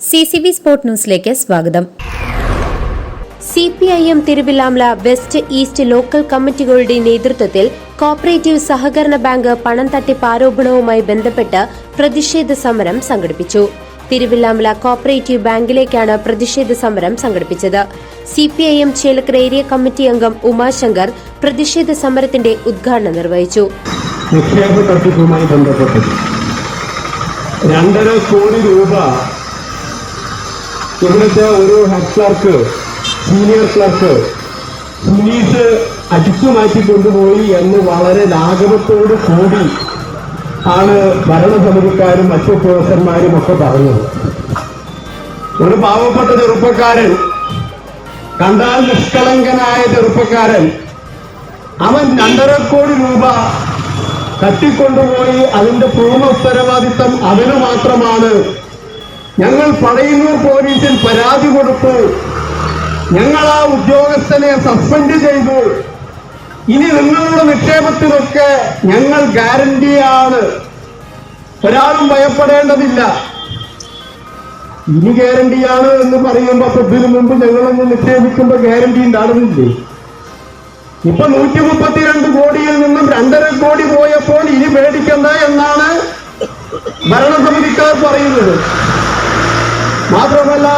C C V ന്യൂസിലേക്ക് സ്വാഗതം. C P I M Thiruvilwamala west east local കമ്മിറ്റികളുടെ നേതൃത്വത്തിൽ cooperative സഹകരണ ബാങ്ക് പണം തട്ടിപ്പ് ആരോപണവുമായി ബന്ധപ്പെട്ട് പ്രതിഷേധ സമരം സംഘടിപ്പിച്ചു. തിരുവില്ലാമല കോപ്പറേറ്റീവ് ബാങ്കിലേക്കാണ് പ്രതിഷേധ സമരം സംഘടിപ്പിച്ചത്. C P I M Chelakkara area committee അംഗം ഉമാശങ്കർ പ്രതിഷേധ സമരത്തിന്റെ ഉദ്ഘാടനം നിർവഹിച്ചു. നിക്ഷേപ തട്ടിപ്പുമായി ബന്ധപ്പെട്ട് രണ്ടര കോടി രൂപ ഇവിടുത്തെ ഒരു head clerk senior clerk Sunees അടിച്ചു മാറ്റി കൊണ്ടുപോയി എന്ന് വളരെ ലാഘവത്തോട് കൂടി ആണ് ഭരണസമിതിക്കാരും മറ്റു ഉദ്യോഗസ്ഥന്മാരും ഒക്കെ പറഞ്ഞത്. ഒരു പാവപ്പെട്ട ചെറുപ്പക്കാരൻ കണ്ടാൽ നിഷ്കളങ്കനായ ചെറുപ്പക്കാരൻ അവൻ രണ്ടര കോടി രൂപ തട്ടിക്കൊണ്ടുപോയി അതിന്റെ പൂർണ ഉത്തരവാദിത്തം അവന് മാത്രമാണ്. ഞങ്ങൾ പടയുന്നൂർ പോലീസിൽ പരാതി കൊടുത്തു ഞങ്ങൾ ആ ഉദ്യോഗസ്ഥനെ സസ്പെൻഡ് ചെയ്തു. ഇനി നിങ്ങളുടെ നിക്ഷേപത്തിനൊക്കെ ഞങ്ങൾ ഗ്യാരണ്ടിയാണ് ഒരാളും ഭയപ്പെടേണ്ടതില്ല. ഇനി ഗ്യാരണ്ടിയാണ് എന്ന് പറയുമ്പോൾ അപ്പൊ മുമ്പ് ഞങ്ങളൊന്ന് നിക്ഷേപിക്കുമ്പോൾ ഗ്യാരണ്ടി ഉണ്ടാകുന്നില്ലേ ഇപ്പൊ നൂറ്റി മുപ്പത്തിരണ്ട് കോടിയിൽ നിന്നും രണ്ടര കോടി പോയപ്പോൾ ഇനി പേടിക്കണ്ട എന്നാണ് ഭരണസമിതിക്കാർ പറയുന്നത്. മാത്രമല്ല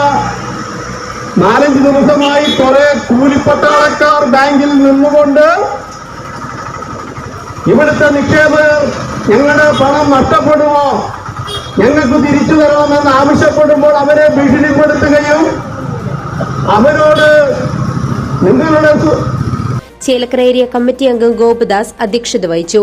നാലഞ്ച് ദിവസമായി കുറെ കൂലിപ്പട്ടാളക്കാർ ബാങ്കിൽ നിന്നുകൊണ്ട് ഇവിടുത്തെ നിക്ഷേപകർ ഞങ്ങളുടെ പണം നഷ്ടപ്പെടുമോ? ഞങ്ങൾക്ക് തിരിച്ചു തരണമെന്ന് ആവശ്യപ്പെടുമ്പോൾ അവരെ ഭീഷണിപ്പെടുത്തുകയും അവരോട് നിങ്ങളുടെ ചേലക്കര ഏരിയ കമ്മിറ്റി അംഗം ഗോപദാസ് അധ്യക്ഷത വഹിച്ചു.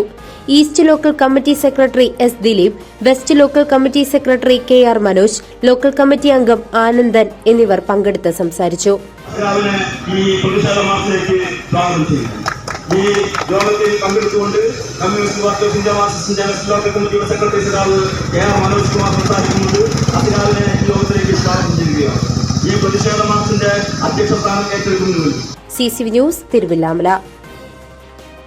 East local committee secretary S Dileep west local committee secretary K R Manoj local committee അംഗം ആനന്ദൻ എന്നിവർ പങ്കെടുത്ത് സംസാരിച്ചു. ഈ യോഗത്തിൽ പങ്കെടുത്തുകൊണ്ട് communist party of India Marxist west local കമ്മിറ്റിയുടെ സെക്രട്ടറി സഖാവ് കെ ആർ മനോജ് കുമാർ സംസാരിക്കുന്നുണ്ട്. അതിരാവിലെ ഈ യോഗത്തിലേക്ക് സ്വാഗതം ചെയ്യുകയാണ്. ഈ പ്രതിഷേധ മാർച്ചിന്റെ അധ്യക്ഷ സ്ഥാനം ഏറ്റെടുക്കുന്നതിൽ സി സി ന്യൂസ് തിരുവില്ലാമല.